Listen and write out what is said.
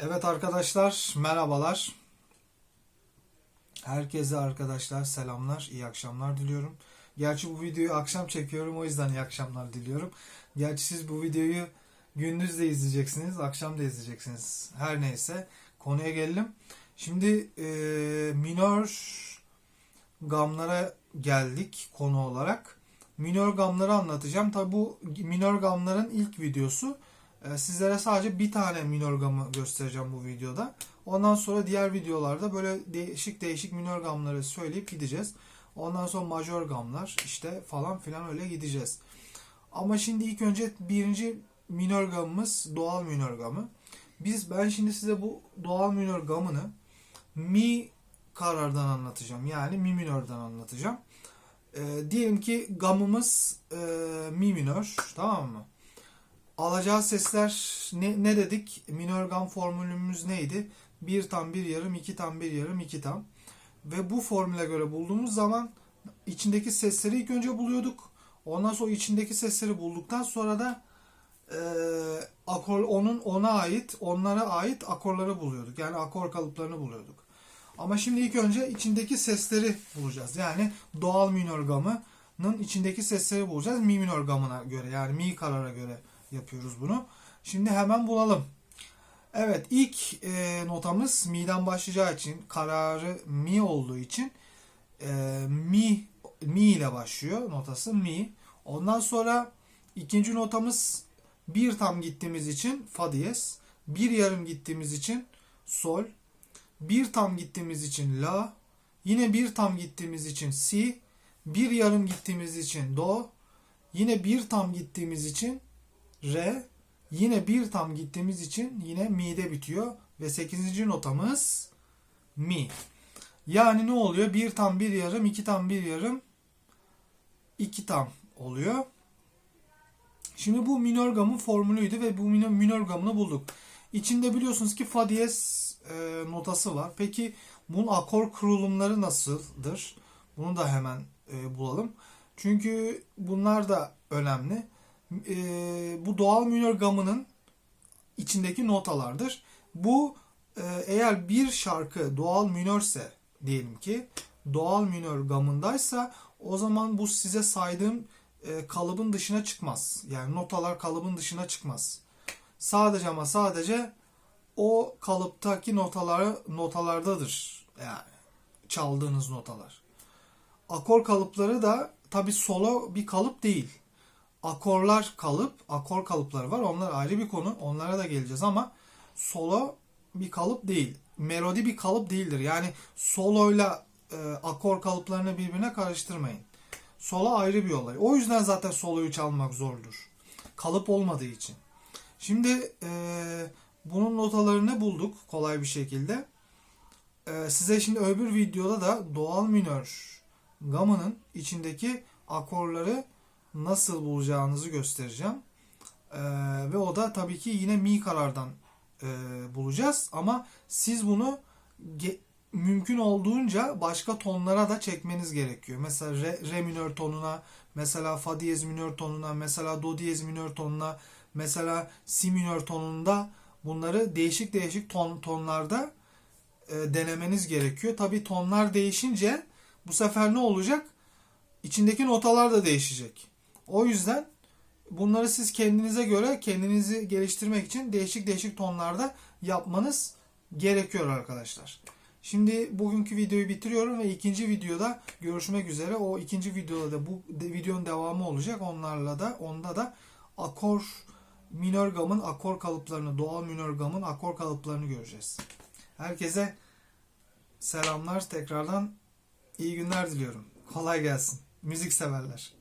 Evet arkadaşlar merhabalar. Herkese arkadaşlar selamlar, iyi akşamlar diliyorum. Gerçi bu videoyu akşam çekiyorum o yüzden iyi akşamlar diliyorum. Gerçi siz bu videoyu gündüz de izleyeceksiniz, akşam da izleyeceksiniz. Her neyse konuya gelelim. Şimdi e, minör gamlara geldik konu olarak. Minör gamları anlatacağım. Tabi bu minör gamların ilk videosu. Ee, Sizlere sadece bir tane minör gamı göstereceğim bu videoda. Ondan sonra diğer videolarda böyle değişik değişik minör gamları söyleyip gideceğiz. Ondan sonra majör gamlar işte falan filan öyle gideceğiz. Ama şimdi ilk önce birinci minör gamımız doğal minör gamı. Biz ben şimdi size bu doğal minör gamını mi karardan anlatacağım. Yani mi minörden anlatacağım. Ee, diyelim ki gamımız e, mi minör tamam mı? Alacağı sesler ne, ne dedik? Minör gam formülümüz neydi? 1 tam 1 yarım, 2 tam 1 yarım, 2 tam. Ve bu formüle göre bulduğumuz zaman içindeki sesleri ilk önce buluyorduk. Ondan sonra içindeki sesleri bulduktan sonra da e, akor onun ona ait, onlara ait akorları buluyorduk. Yani akor kalıplarını buluyorduk. Ama şimdi ilk önce içindeki sesleri bulacağız. Yani doğal minör gamının içindeki sesleri bulacağız. Mi minör gamına göre yani mi karara göre yapıyoruz bunu. Şimdi hemen bulalım. Evet ilk e, notamız mi'den başlayacağı için kararı mi olduğu için e, mi mi ile başlıyor notası mi. Ondan sonra ikinci notamız bir tam gittiğimiz için fa diyez. Bir yarım gittiğimiz için sol. Bir tam gittiğimiz için la. Yine bir tam gittiğimiz için si. Bir yarım gittiğimiz için do. Yine bir tam gittiğimiz için re. Yine bir tam gittiğimiz için yine mi'de bitiyor. Ve 8. notamız mi. Yani ne oluyor? Bir tam bir yarım, iki tam bir yarım, iki tam oluyor. Şimdi bu minör gamın formülüydü ve bu minör, minör gamını bulduk. İçinde biliyorsunuz ki fa diyez e, notası var. Peki bunun akor kurulumları nasıldır? Bunu da hemen e, bulalım. Çünkü bunlar da önemli. E, bu doğal minör gamının içindeki notalardır. Bu e, eğer bir şarkı doğal minörse diyelim ki doğal minör gamındaysa o zaman bu size saydığım e, kalıbın dışına çıkmaz. Yani notalar kalıbın dışına çıkmaz. Sadece ama sadece o kalıptaki notaları notalardadır. Yani çaldığınız notalar. Akor kalıpları da tabi solo bir kalıp değil. Akorlar kalıp, akor kalıpları var. Onlar ayrı bir konu. Onlara da geleceğiz ama solo bir kalıp değil. Melodi bir kalıp değildir. Yani soloyla e, akor kalıplarını birbirine karıştırmayın. Solo ayrı bir olay. O yüzden zaten soloyu çalmak zordur. Kalıp olmadığı için. Şimdi e, bunun notalarını bulduk kolay bir şekilde. E, size şimdi öbür videoda da doğal minör gamının içindeki akorları nasıl bulacağınızı göstereceğim. E, ve o da tabii ki yine mi karardan e, bulacağız. Ama siz bunu mümkün olduğunca başka tonlara da çekmeniz gerekiyor. Mesela re, re minör tonuna, mesela fa diyez minör tonuna, mesela do diyez minör tonuna, mesela si minör tonunda bunları değişik değişik ton tonlarda e, denemeniz gerekiyor. Tabii tonlar değişince bu sefer ne olacak? İçindeki notalar da değişecek. O yüzden bunları siz kendinize göre kendinizi geliştirmek için değişik değişik tonlarda yapmanız gerekiyor arkadaşlar. Şimdi bugünkü videoyu bitiriyorum ve ikinci videoda görüşmek üzere. O ikinci videoda da bu videonun devamı olacak. Onlarla da onda da akor minör gamın akor kalıplarını, doğal minör gamın akor kalıplarını göreceğiz. Herkese selamlar. Tekrardan iyi günler diliyorum. Kolay gelsin. Müzik severler.